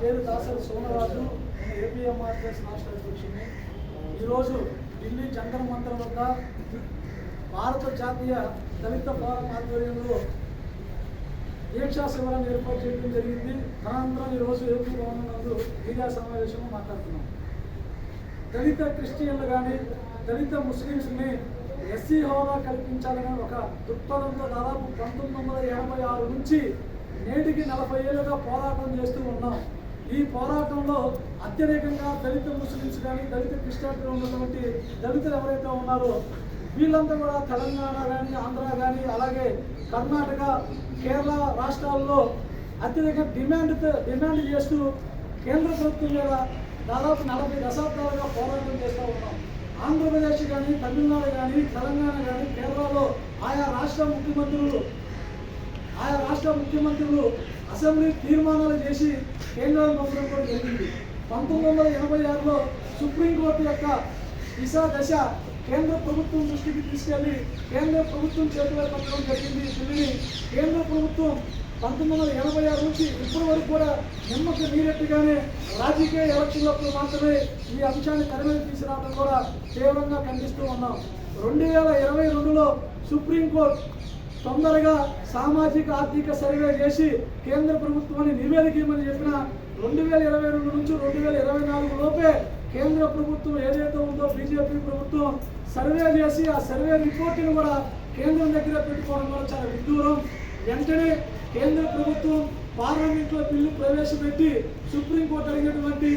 పేరు దాసరి సోమరాజు నేను ఏపీఎంఆర్ఎస్ రాష్ట్ర అధ్యక్షుడిని. ఈరోజు ఢిల్లీ జంతర్ మంతర్ వద్ద భారత జాతీయ దళిత ఫోరం ఆధ్వర్యంలో దీక్షా శిబిరాన్ని ఏర్పాటు చేయడం జరిగింది. తదనంతరం ఈరోజు ఏపీ భవన్ నందు మీడియా సమావేశంలో మాట్లాడుతున్నాం. దళిత క్రిస్టియన్లు కానీ దళిత ముస్లిమ్స్ని ఎస్సీ హోదా కల్పించాలనే ఒక దృక్పథంతో దాదాపు పంతొమ్మిది వందల ఎనభై ఆరు నుంచి నేటికి నలభై ఏళ్ళుగా పోరాటం చేస్తూ ఉన్నాం. ఈ పోరాటంలో అత్యధికంగా దళిత ముస్లిమ్స్ కానీ దళిత క్రిస్టియన్లు ఉన్నటువంటి దళితులు ఎవరైతే ఉన్నారో వీళ్ళంతా కూడా తెలంగాణ కానీ ఆంధ్ర కానీ అలాగే కర్ణాటక కేరళ రాష్ట్రాల్లో అత్యధిక డిమాండ్ డిమాండ్ చేస్తూ కేంద్ర ప్రభుత్వం మీద దాదాపు నలభై దశాబ్దాలుగా పోరాటం చేస్తూ ఉన్నాం. ఆంధ్రప్రదేశ్ కానీ తమిళనాడు కానీ తెలంగాణ కానీ కేరళలో ఆయా రాష్ట్ర ముఖ్యమంత్రులు రాష్ట్ర ముఖ్యమంత్రులు అసెంబ్లీ తీర్మానాలు చేసి కేంద్రాన్ని పంపడం కూడా జరిగింది. పంతొమ్మిది వందల ఎనభై ఆరులో సుప్రీంకోర్టు యొక్క దిశ దశ కేంద్ర ప్రభుత్వం దృష్టికి తీసుకెళ్ళి కేంద్ర ప్రభుత్వం చేతిలో పెట్టడం జరిగింది. దీనిని కేంద్ర ప్రభుత్వం పంతొమ్మిది వందల ఎనభై ఆరు నుంచి ఇప్పటి వరకు కూడా నిమ్మకు నీరెట్టుగానే రాజకీయ ఎలక్షన్లప్పుడు మాత్రమే ఈ అంశాన్ని తెర తీసుకురావడం కూడా తీవ్రంగా ఖండిస్తూ ఉన్నాం. రెండు వేల ఇరవై రెండులో సుప్రీంకోర్టు తొందరగా సామాజిక ఆర్థిక సర్వే చేసి కేంద్ర ప్రభుత్వాన్ని నివేదిక ఇవ్వమని చెప్పిన రెండు వేల ఇరవై రెండు నుంచి రెండు వేల ఇరవై నాలుగు లోపే కేంద్ర ప్రభుత్వం ఏదైతే ఉందో బీజేపీ ప్రభుత్వం సర్వే చేసి ఆ సర్వే రిపోర్టును కూడా కేంద్రం దగ్గర పెట్టుకోవడం కూడా చాలా విదూరం వెంటనే కేంద్ర ప్రభుత్వం పార్లమెంట్లో బిల్లు ప్రవేశపెట్టి సుప్రీంకోర్టు అడిగినటువంటి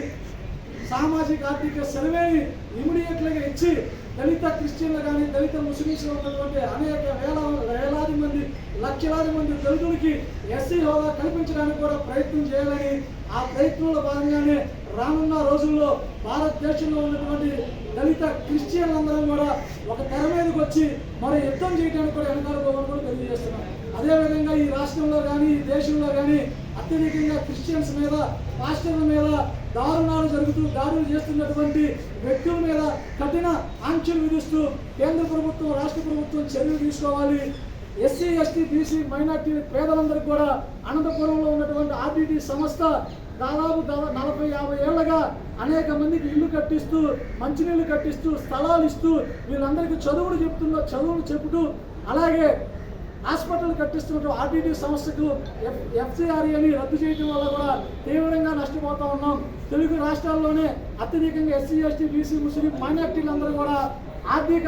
సామాజిక ఆర్థిక సర్వేని ఇమీడియట్లుగా ఇచ్చి దళిత క్రిస్టియన్లు కానీ దళిత ముస్లింస్లో ఉన్నటువంటి అనేక వేల వేలాది మంది లక్షలాది మంది దళితులకి ఎస్సీ హోదా కల్పించడానికి కూడా ప్రయత్నం చేయాలని ఆ ప్రయత్నంలో భాగంగానే రానున్న రోజుల్లో భారతదేశంలో ఉన్నటువంటి దళిత క్రిస్టియన్లందరం కూడా ఒక తెర మీదకి వచ్చి మరి యుద్ధం చేయడానికి కూడా వెనకాడుకోవాలని కూడా తెలియజేస్తున్నాం. అదేవిధంగా ఈ రాష్ట్రంలో కానీ ఈ దేశంలో కానీ అత్యధికంగా క్రిస్టియన్స్ మీద పాస్టర్ల మీద దారుణాలు జరుగుతూ దాడులు చేస్తున్నటువంటి వ్యక్తుల మీద కఠిన ఆంక్షలు విధిస్తూ కేంద్ర ప్రభుత్వం రాష్ట్ర ప్రభుత్వం చర్యలు తీసుకోవాలి. ఎస్సీ ఎస్టీ బీసీ మైనార్టీ పేదలందరికీ కూడా అనంతపురంలో ఉన్నటువంటి ఆర్టీటీ సంస్థ దాదాపు దాదాపు నలభై యాభై ఏళ్ళగా అనేక మందికి ఇల్లు కట్టిస్తూ మంచినీళ్ళు కట్టిస్తూ స్థలాలు ఇస్తూ వీళ్ళందరికీ చదువులు చెప్తున్న చదువులు చెబుతూ అలాగే హాస్పిటల్ కట్టిస్తున్న ఆర్టీటీ సంస్థకు ఎఫ్ ఎఫ్సిఆర్ఏ రద్దు చేయడం వల్ల కూడా తీవ్రంగా నష్టపోతూ ఉన్నాం. తెలుగు రాష్ట్రాల్లోనే అత్యధికంగా ఎస్సీ ఎస్టీ బీసీ ముస్లిం మైనార్టీలందరూ కూడా ఆర్థిక